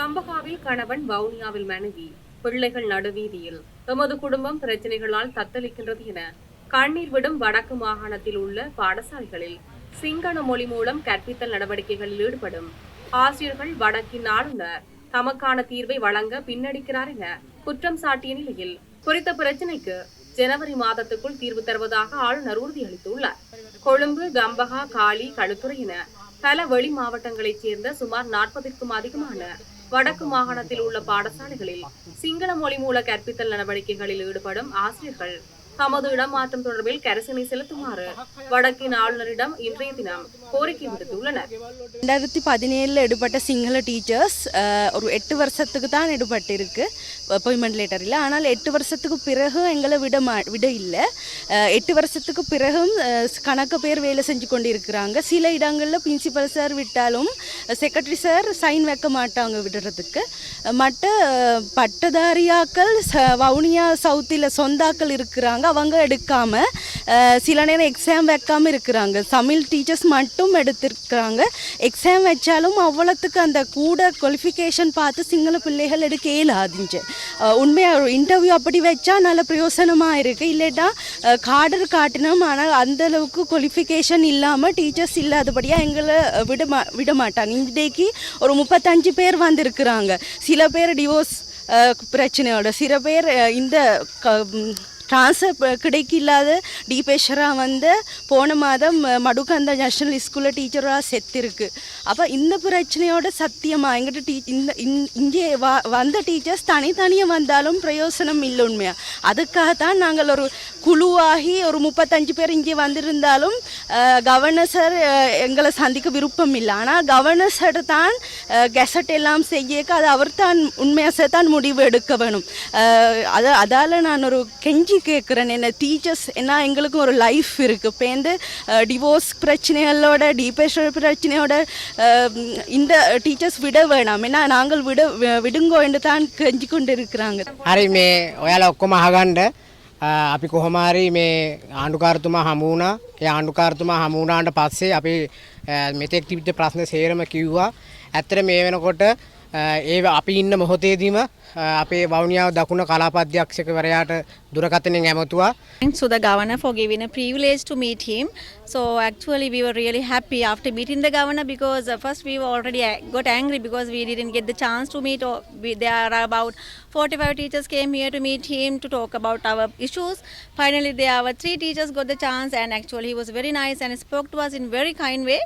கம்பகாவில் கணவன் வவுனியாவில் மனைவி பிள்ளைகள் நடுவீதியில். எமது குடும்பம் பிரச்சனைகளால் தத்தளிக்கின்றது என கண்ணீர் விடும் வடக்கு மாகாணத்தில் உள்ள பாடசாலைகளில் சிங்கள மொழி மூலம் கற்பித்தல் நடவடிக்கைகளில் ஈடுபடும் ஆசிரியர்கள் வடக்கின் ஆளுநர் தமக்கான தீர்வை வழங்க பின்னடிக்கிறார் என குற்றம் சாட்டிய நிலையில் குறித்த பிரச்சினைக்கு ஜனவரி மாதத்துக்குள் தீர்வு தருவதாக ஆளுநர் உறுதியளித்துள்ளார். கொழும்பு கம்பகா காலி களுத்துறை என பல வெளி மாவட்டங்களைச் சேர்ந்த சுமார் நாற்பதிற்கும் அதிகமான வடக்கு மாகாணத்தில் உள்ள பாடசாலைகளில் சிங்கள மொழி மூல கற்பித்தல் நடவடிக்கைகளில் ஈடுபடும் ஆசிரியர்கள் தமது இடமாற்றம் தொடர்பில் கரசனை செலுத்துமாறு வடக்கின் ஆளுநரிடம் இன்றைய தினம் கோரிக்கை விடுத்துள்ளனர். ரெண்டாயிரத்தி பதினேழில் எடுபட்ட சிங்கள டீச்சர்ஸ் ஒரு எட்டு வருஷத்துக்கு தான் எடுபட்டிருக்கு அப்பாயின்மெண்ட் லெட்டரில் ஆனால் எட்டு வருஷத்துக்கு பிறகு எங்களை விட மா விட இல்லை. எட்டு வருஷத்துக்கு பிறகும் கணக்கு பேர் வேலை செஞ்சு கொண்டு இருக்கிறாங்க சில இடங்களில் பிரின்சிபல் சார் விட்டாலும் செக்ரட்டரி சார் சைன் வைக்க மாட்டாங்க விடுறதுக்கு. மற்ற பட்டதாரியாக்கள் ச வவுனியா சவுத்தில் சொந்தாக்கள் இருக்கிறாங்க. அவங்க எடுக்காமல் சில நேரம் எக்ஸாம் வைக்காமல் இருக்கிறாங்க. தமிழ் டீச்சர்ஸ் மட்டும் எடுத்திருக்கிறாங்க. எக்ஸாம் வச்சாலும் அவ்வளோத்துக்கு அந்த கூட குவாலிஃபிகேஷன் பார்த்து சிங்கள பிள்ளைகள் எடுக்க இயலாதுஞ்சு உண்மையாக இன்டர்வியூ அப்படி வச்சா நல்ல பிரயோசனமாக இருக்குது இல்லைட்டா கார்டர் காட்டினோம் ஆனால் அந்த அளவுக்கு குவாலிஃபிகேஷன் இல்லாமல் டீச்சர்ஸ் இல்லாதபடியாக எங்களை விட மா விட மாட்டாங்க. இன்றைக்கு ஒரு முப்பத்தஞ்சு பேர் வந்திருக்கிறாங்க. சில பேர் டிவோர்ஸ் பிரச்சனையோட சில பேர் இந்த இந்த ட்ரான்ஸ்ஃபர் கிடைக்கில்லாத டீபேஷராக வந்து போன மாதம் அஹ், மடுக்கந்த நேஷனல் ஸ்கூலில் டீச்சராக செத்திருக்கு. அப்போ இந்த பிரச்சனையோட சத்தியமாக எங்கிட்ட டீ இந்த இந்- இங்கே வ வந்த டீச்சர்ஸ் தனித்தனியாக வந்தாலும் பிரயோசனம் இல்லை உண்மையாக அதுக்காக தான் நாங்கள் ஒரு குழுவாகி ஒரு முப்பத்தஞ்சு பேர் இங்கே வந்திருந்தாலும் கவர்னர் சார் எங்களை சந்திக்க விருப்பம் இல்லை ஆனால் கவர்னர் சார் தான் கெசட் எல்லாம் செய்ய அது அவர் தான் உண்மையாக தான் முடிவு எடுக்க வேணும். அதை அதால் நான் ஒரு கெஞ்சி கேட்குறேன். என்ன டீச்சர்ஸ் ஏன்னா எங்களுக்கும் ஒரு லைஃப் இருக்குது இப்போ வந்து டிவோர்ஸ் பிரச்சனைகளோட டிப்ரெஷன் பிரச்சனையோட இந்த டீச்சர்ஸ் விட வேணாம். ஏன்னா நாங்கள் விட விடுங்கோ என்று தான் கெஞ்சி கொண்டு இருக்கிறாங்க அரைமே ஒயால ஒக்குமாக අපි කොහොමාරි මේ ආණ්ඩුකාරතුමා හමුණා ඒ ආණ්ඩුකාරතුමා හමුණාන්ට පස්සේ අපි අ, මෙතෙක් තිබිච්ච ප්‍රශ්න සේරම කිව්වා. ඇත්තට මේ වෙනකොට අ, ඒ අපි ඉන්න මොහොතේදීම අ, අපේ වවනියාව දකුණ කලාපද්‍යක්ෂකවරයාට දුරකථනෙන් ඇමතුවා Thanks to the governor for giving a privilege to meet him. So actually, we were really happy after meeting the governor because uh, first we were already a- got angry because we didn't get the chance to meet. Or we, there are about 45 teachers came here to meet him to talk about our issues. Finally, there our three teachers got the chance, and actually he was very nice and spoke to us in very kind way.